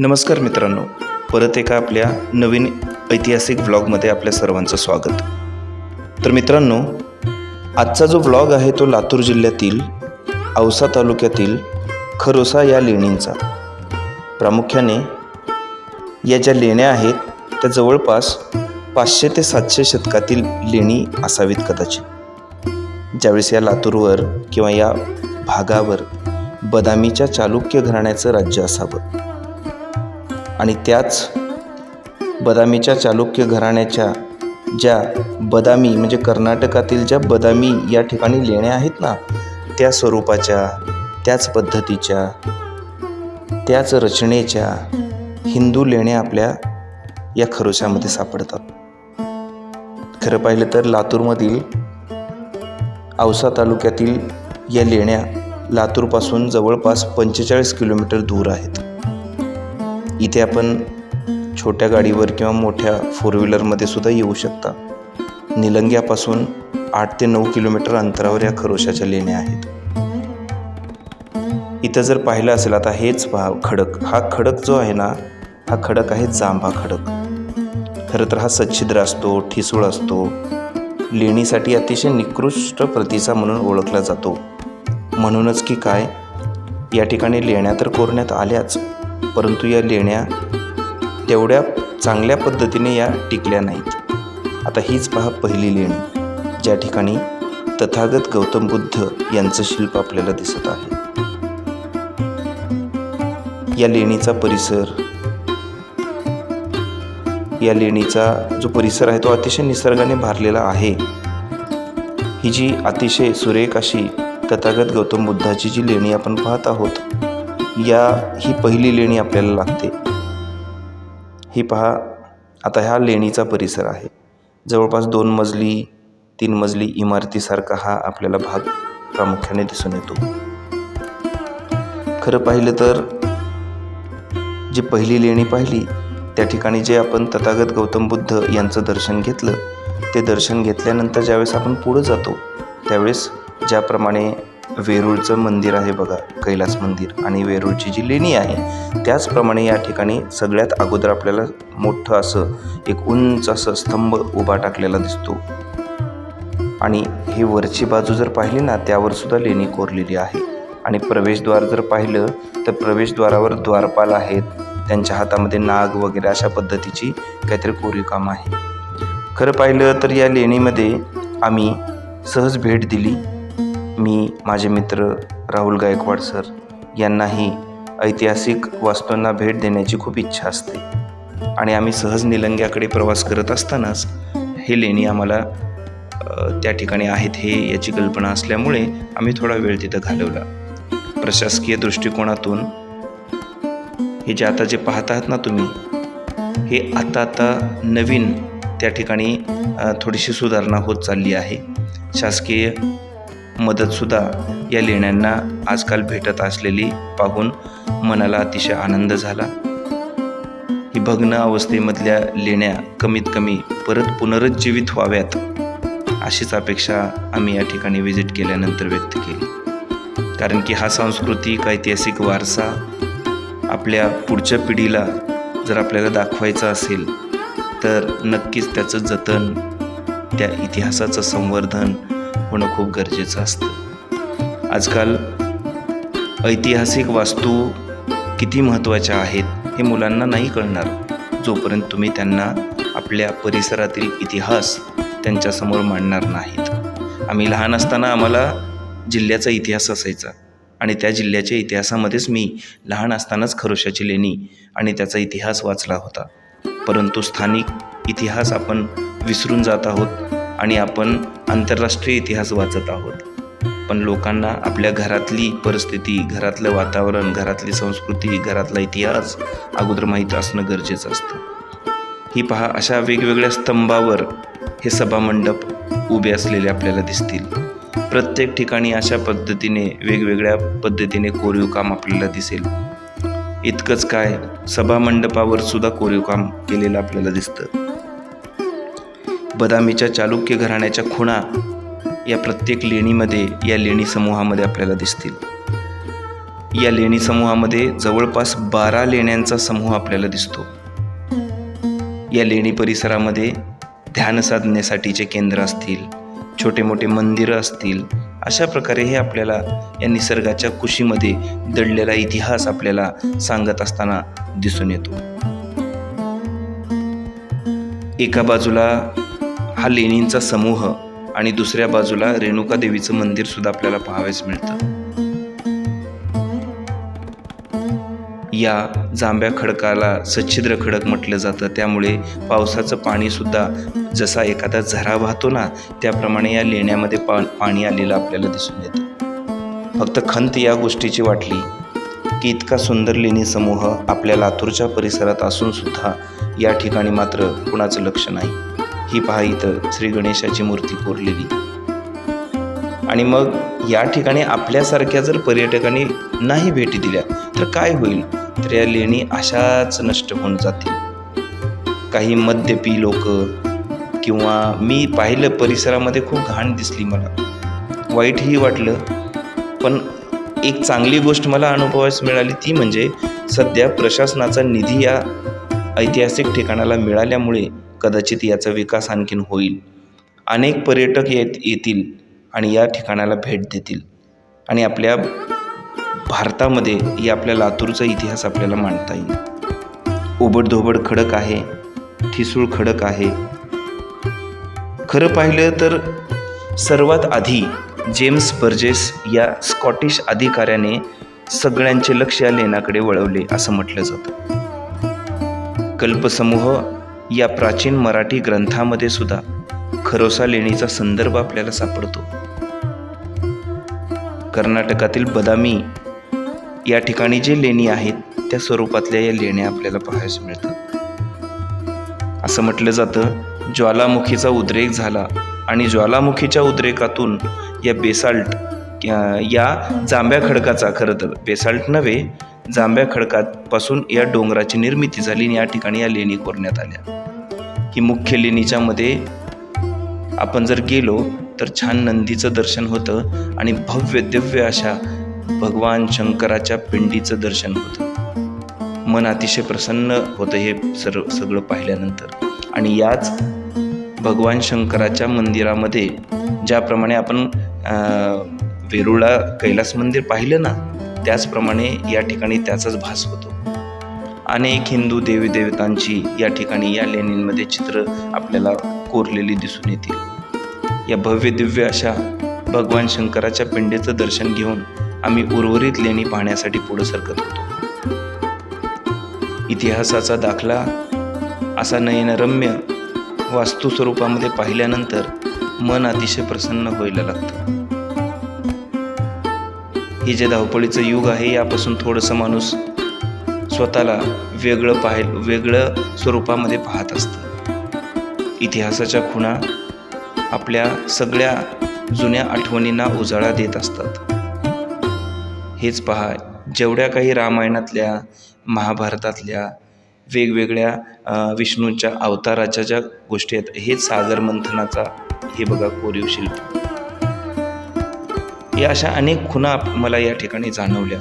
नमस्कार मित्रांनो. परत एका आपल्या नवीन ऐतिहासिक व्लॉगमध्ये आपल्या सर्वांचं स्वागत. तर मित्रांनो आजचा जो व्लॉग आहे तो लातूर जिल्ह्यातील औसा तालुक्यातील खरोसा या लेणींचा. प्रामुख्याने या ज्या लेण्या आहेत त्या जवळपास पाचशे ते सातशे शतकातील लेणी असावीत कदाचित. ज्यावेळेस या लातूरवर किंवा या भागावर बदामीच्या चालुक्य घराण्याचं राज्य असावं. आणि त्याच बदामीच्या चालुक्य घराण्याच्या ज्या बदामी म्हणजे कर्नाटकातील ज्या बदामी या ठिकाणी लेण्या आहेत ना त्या स्वरूपाच्या त्याच पद्धतीच्या त्याच रचनेच्या हिंदू लेण्या आपल्या या खरोशामध्ये सापडतात. खरं पाहिलं तर लातूरमधील औसा तालुक्यातील या लेण्या लातूरपासून जवळपास पंचेचाळीस किलोमीटर दूर आहेत. इथे आपण छोट्या गाडीवर किंवा मोठ्या फोर व्हीलरमध्ये सुद्धा येऊ शकता. निलंग्यापासून आठ ते नऊ किलोमीटर अंतरावर या खरोशाच्या लेण्या आहेत. इथं जर पाहिलं असेल आता हेच पहा खडक. हा खडक जो आहे ना हा खडक आहे जांभा खडक. खरं तर हा सच्छिद्र असतो ठिसूळ असतो. लेणीसाठी अतिशय निकृष्ट प्रतीचा म्हणून ओळखला जातो. म्हणूनच की काय या ठिकाणी लेण्या तर कोरण्यात आल्याच. परंतु या लेण्या तेवढ्या चांगल्या पद्धतीने या टिकल्या नाहीत. आता हीच पहा पहिली लेणी ज्या ठिकाणी तथागत गौतम बुद्ध यांचं शिल्प आपल्याला दिसत आहे. या लेणीचा परिसर या लेणीचा जो परिसर आहे तो अतिशय निसर्गाने भारलेला आहे. ही जी अतिशय सुरेख अशी तथागत गौतम बुद्धाची जी लेणी आपण पाहत आहोत या ही पहिली लेणी आपल्याला लागते. ही पहा आता ह्या लेणीचा परिसर आहे. जवळपास दोन मजली तीन मजली इमारतीसारखा हा आपल्याला भाग प्रामुख्याने दिसून येतो. खरं पाहिलं तर जी पहिली लेणी पाहिली त्या ठिकाणी जे आपण तथागत गौतम बुद्ध यांचं दर्शन घेतलं ते दर्शन घेतल्यानंतर ज्यावेळेस आपण पुढं जातो त्यावेळेस ज्याप्रमाणे वेरूळचं मंदिर आहे बघा कैलास मंदिर. आणि वेरूळची जी लेणी आहे त्याचप्रमाणे या ठिकाणी सगळ्यात अगोदर आपल्याला मोठं असं एक उंच असं स्तंभ उभा टाकलेला दिसतो. आणि ही वरची बाजू जर पाहिली ना त्यावर सुद्धा लेणी कोरलेली आहे. आणि प्रवेशद्वार जर पाहिलं तर प्रवेशद्वारावर द्वारपाल आहेत. त्यांच्या हातामध्ये नाग वगैरे अशा पद्धतीची काहीतरी कोरीव काम आहे. खरं पाहिलं तर या लेणीमध्ये आम्ही सहज भेट दिली. मी माझे मित्र राहुल गायकवाड सर यांनाही ऐतिहासिक वास्तूंना भेट देण्याची खूप इच्छा असते. आणि आम्ही सहज निलंग्याकडे प्रवास करत असतानाच हे लेणी आम्हाला त्या ठिकाणी आहेत हे याची कल्पना असल्यामुळे आम्ही थोडा वेळ तिथं घालवला. प्रशासकीय दृष्टिकोनातून हे जे आता जे पाहत आहात ना तुम्ही हे आता आता नवीन त्या ठिकाणी थोडीशी सुधारणा होत चालली आहे. शासकीय मदतसुद्धा या लेण्यांना आजकाल भेटत असलेली पाहून मनाला अतिशय आनंद झाला. ही भग्न अवस्थेमधल्या लेण्या कमीत कमी परत पुनरुज्जीवित व्हाव्यात अशीच अपेक्षा आम्ही या ठिकाणी व्हिजिट केल्यानंतर व्यक्त केली. कारण की हा सांस्कृतिक ऐतिहासिक वारसा आपल्या पुढच्या पिढीला जर आपल्याला दाखवायचा असेल तर नक्कीच त्याचं जतन त्या इतिहासाचं संवर्धन होणं खूप गरजेचं असतं. आजकाल ऐतिहासिक वास्तू किती महत्त्वाच्या आहेत हे मुलांना नाही कळणार. जोपर्यंत तुम्ही त्यांना आपल्या परिसरातील इतिहास त्यांच्यासमोर मांडणार नाहीत. आम्ही लहान असताना आम्हाला जिल्ह्याचा इतिहास असायचा आणि त्या जिल्ह्याच्या इतिहासामध्येच मी लहान असतानाच खरोशाची लेणी आणि त्याचा इतिहास वाचला होता. परंतु स्थानिक इतिहास आपण विसरून जात आहोत. आणि आपण आंतरराष्ट्रीय इतिहास वाचत आहोत. पण लोकांना आपल्या घरातली परिस्थिती घरातलं वातावरण घरातली संस्कृती घरातला इतिहास अगोदर माहीत असणं गरजेचं असतं. ही पहा अशा वेगवेगळ्या स्तंभावर हे सभामंडप उभे असलेले आपल्याला दिसतील. प्रत्येक ठिकाणी अशा पद्धतीने वेगवेगळ्या पद्धतीने कोरीव काम आपल्याला दिसेल. इतकंच काय सभामंडपावर सुद्धा कोरीव काम केलेलं आपल्याला दिसतं. बदामीच्या चालुक्य घराण्याच्या खुणा या प्रत्येक लेणीमध्ये या लेणी समूहामध्ये आपल्याला दिसतील. या लेणी समूहामध्ये जवळपास बारा लेण्यांचा समूह आपल्याला दिसतो. या लेणी परिसरामध्ये ध्यान साधण्यासाठीचे केंद्र असतील छोटे मोठे मंदिरं असतील अशा प्रकारे हे आपल्याला या निसर्गाच्या कुशीमध्ये दडलेला इतिहास आपल्याला सांगत असताना दिसून येतो. एका बाजूला हा लेणींचा समूह आणि दुसऱ्या बाजूला रेणुका देवीचं मंदिर सुद्धा आपल्याला पाहावयास मिळतं. या जांभ्या खडकाला सच्छिद्र खडक म्हटलं जातं. त्यामुळे पावसाचं पाणी सुद्धा जसा एखादा झरा वाहतो ना त्याप्रमाणे या लेण्यामध्ये पा पाणी आलेलं आपल्याला दिसून येतं. फक्त खंत या गोष्टीची वाटली की इतका सुंदर लेणी समूह आपल्या लातूरच्या परिसरात असून सुद्धा या ठिकाणी मात्र कुणाचं लक्ष नाही. ही पहा इथं श्री गणेशाची मूर्ती कोरलेली. आणि मग या ठिकाणी आपल्यासारख्या जर पर्यटकांनी नाही भेटी दिल्या तर काय होईल? तर या लेणी अशाच नष्ट होऊन जातील. काही मद्यपी लोक किंवा मी पाहिलं परिसरामध्ये खूप घाण दिसली मला. वाईटही वाटलं पण एक चांगली गोष्ट मला अनुभवास मिळाली ती म्हणजे सध्या प्रशासनाचा निधी या ऐतिहासिक ठिकाणाला मिळाल्यामुळे कदाचित याचा विकास आणखीन होईल. अनेक पर्यटक येत येतील आणि या ठिकाणाला भेट देतील. आणि आपल्या भारतामध्ये या आपल्या लातूरचा इतिहास आपल्याला मांडता येईल. ओबडधोबड खडक आहे ठिसूळ खडक आहे. खरं पाहिलं तर सर्वात आधी जेम्स बर्जेस या स्कॉटिश अधिकाऱ्याने सगळ्यांचे लक्ष या लेण्याकडे वळवले असं म्हटलं जातं. कल्पसमूह या प्राचीन मराठी ग्रंथामध्ये सुद्धा खरोसा लेणीचा संदर्भ आपल्याला सापडतो. कर्नाटकातील बदामी या ठिकाणी जे लेणी आहेत त्या स्वरूपातल्या या लेण्या आपल्याला पाहायला मिळतात. असं म्हटलं जातं ज्वालामुखीचा उद्रेक झाला आणि ज्वालामुखीच्या उद्रेकातून या बेसाल्ट या जांभ्या खडकाचा खरं तर बेसाल्ट नव्हे जांभ्या खडकापासून या डोंगराची निर्मिती झाली आणि या ठिकाणी या लेणी कोरण्यात आल्या. ही मुख्य लेणीच्या मध्ये आपण जर गेलो तर छान नंदीचं दर्शन होतं आणि भव्य दिव्य अशा भगवान शंकराच्या पिंडीचं दर्शन होतं. मन अतिशय प्रसन्न होतं हे सर्व सगळं पाहिल्यानंतर. आणि याच भगवान शंकराच्या मंदिरामध्ये ज्याप्रमाणे आपण वेरुळा कैलास मंदिर पाहिलं ना त्याचप्रमाणे या ठिकाणी त्याचाच भास होतो. अनेक हिंदू देवी देवतांची या ठिकाणी या लेणींमध्ये चित्र आपल्याला कोरलेली दिसून येतील. या भव्य दिव्य अशा भगवान शंकराच्या पिंडेचं दर्शन घेऊन आम्ही उर्वरित लेणी पाहण्यासाठी पुढे सरकत होतो. इतिहासाचा दाखला असा नयनरम्य वास्तुस्वरूपामध्ये पाहिल्यानंतर मन अतिशय प्रसन्न व्हायला लागतं. हे जे धावपळीचं युग आहे यापासून थोडंसं माणूस स्वतःला वेगळं पाहि वेगळं स्वरूपामध्ये पाहत असतं. इतिहासाच्या खुणा आपल्या सगळ्या जुन्या आठवणींना उजाळा देत असतात. हेच पहा जेवढ्या काही रामायणातल्या महाभारतातल्या वेगवेगळ्या विष्णूंच्या अवताराच्या ज्या गोष्टी आहेत हेच सागर मंथनाचा हे बघा कोरीव शिल्प. या अशा अनेक खुणा मला या ठिकाणी जाणवल्या.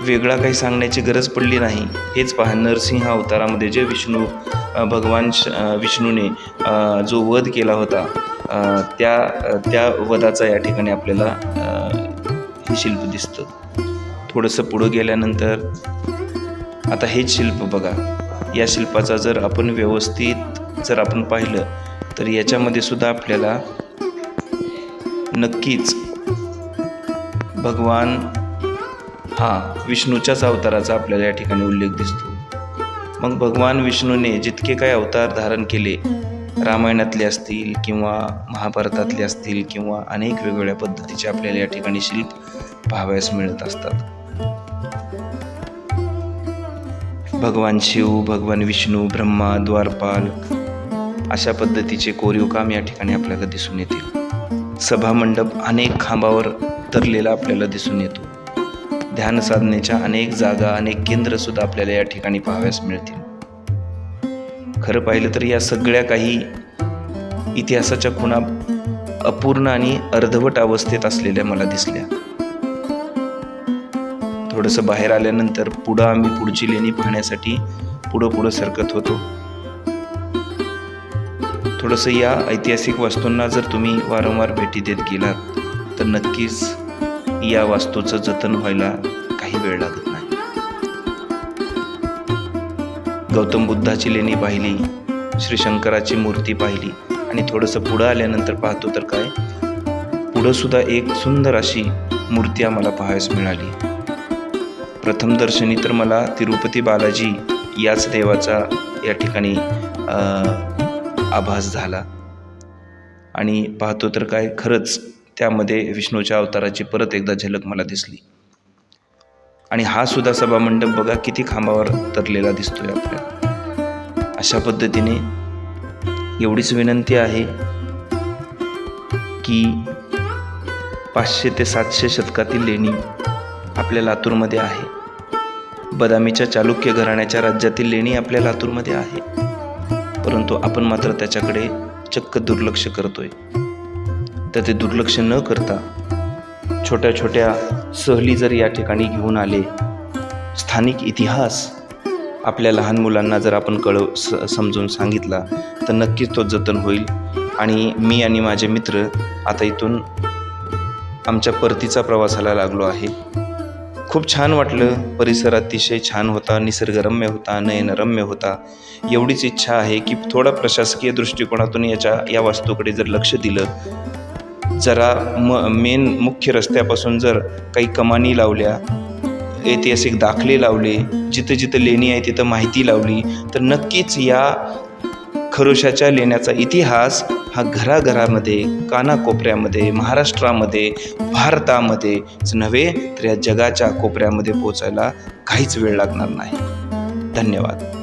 वेगळा काही सांगण्याची गरज पडली नाही. हेच पहा नरसिंह अवतारामध्ये जे विष्णू भगवान विष्णूने जो वध केला होता त्या त्या वधाचा या ठिकाणी आपल्याला हे शिल्प दिसतं. थोडंसं पुढं गेल्यानंतर आता हेच शिल्प बघा. या शिल्पाचा जर आपण व्यवस्थित जर आपण पाहिलं तर याच्यामध्ये सुद्धा आपल्याला नक्कीच भगवान हा विष्णूच्याच अवताराचा आपल्याला या ठिकाणी उल्लेख दिसतो. मग भगवान विष्णूने जितके काय अवतार धारण केले रामायणातले असतील किंवा महाभारतातले असतील किंवा अनेक वेगवेगळ्या पद्धतीचे आपल्याला या ठिकाणी शिल्प पाहावयास मिळत असतात. भगवान शिव भगवान विष्णू ब्रह्मा द्वारपाल अशा पद्धतीचे कोरीव काम या ठिकाणी आपल्याला दिसून येतील सभामंडप अनेक खांबावर तरलेला आपल्याला दिसून येतो. ध्यान साधनेच्या अनेक जागा अनेक केंद्रसुद्धा आपल्याला या ठिकाणी पाहाव्यास मिळतील. खरं पाहिलं तर या सगळ्या काही इतिहासाच्या खुणा अपूर्ण आणि अर्धवट अवस्थेत असलेल्या मला दिसल्या. थोडंसं बाहेर आल्यानंतर पुढं आम्ही पुढची लेणी पाहण्यासाठी पुढं पुढं सरकत होतो. थोडंसं या ऐतिहासिक वस्तूंना जर तुम्ही वारंवार भेटी देत गेलात तर नक्कीच या वास्तूचं जतन व्हायला काही वेळ लागत नाही. गौतम बुद्धाची लेणी पाहिली श्री शंकराची मूर्ती पाहिली आणि थोडंसं पुढं आल्यानंतर पाहतो तर काय? पुढं सुद्धा एक सुंदर अशी मूर्ती आम्हाला पाहायस मिळाली. प्रथम दर्शनी तर मला तिरुपती बालाजी याच देवाचा या ठिकाणी आभास झाला. आणि पाहतो तर काय? खरंच त्यामध्ये विष्णूच्या अवताराची परत एकदा झलक मला दिसली. आणि हा सुद्धा सभामंडप बघा किती खांबावर तरलेला दिसतोय आपल्याला. अशा पद्धतीने एवढीच विनंती आहे की पाचशे ते सातशे शतकातील लेणी आपल्या लातूरमध्ये आहे. बदामीच्या चालुक्य घराण्याच्या राज्यातील लेणी आपल्या लातूरमध्ये आहे. परंतु आपण मात्र त्याच्याकडे चक्क दुर्लक्ष करतोय. तर ते दुर्लक्ष न करता छोट्या छोट्या सहली जर या ठिकाणी घेऊन आले स्थानिक इतिहास आपल्या लहान मुलांना जर आपण कळव स समजून सांगितला तर नक्कीच तो जतन होईल. आणि मी आणि माझे मित्र आता इथून आमच्या परतीचा प्रवासाला लागलो आहे. खूप छान वाटलं. परिसर अतिशय छान होता निसर्गरम्य होता नयनरम्य होता. एवढीच इच्छा आहे की थोडा प्रशासकीय दृष्टिकोनातून याच्या या वास्तूकडे जर लक्ष दिलं जरा म मेन मुख्य रस्त्यापासून जर काही कमानी लावल्या ऐतिहासिक दाखले लावले जिथं जिथं लेणी आहे तिथं माहिती लावली तर नक्कीच या खरोशाच्या लेण्याचा इतिहास हा घराघरामध्ये कानाकोपऱ्यामध्ये महाराष्ट्रामध्ये भारतामध्येच नव्हे तर या जगाच्या कोपऱ्यामध्ये पोचायला काहीच वेळ लागणार नाही. धन्यवाद.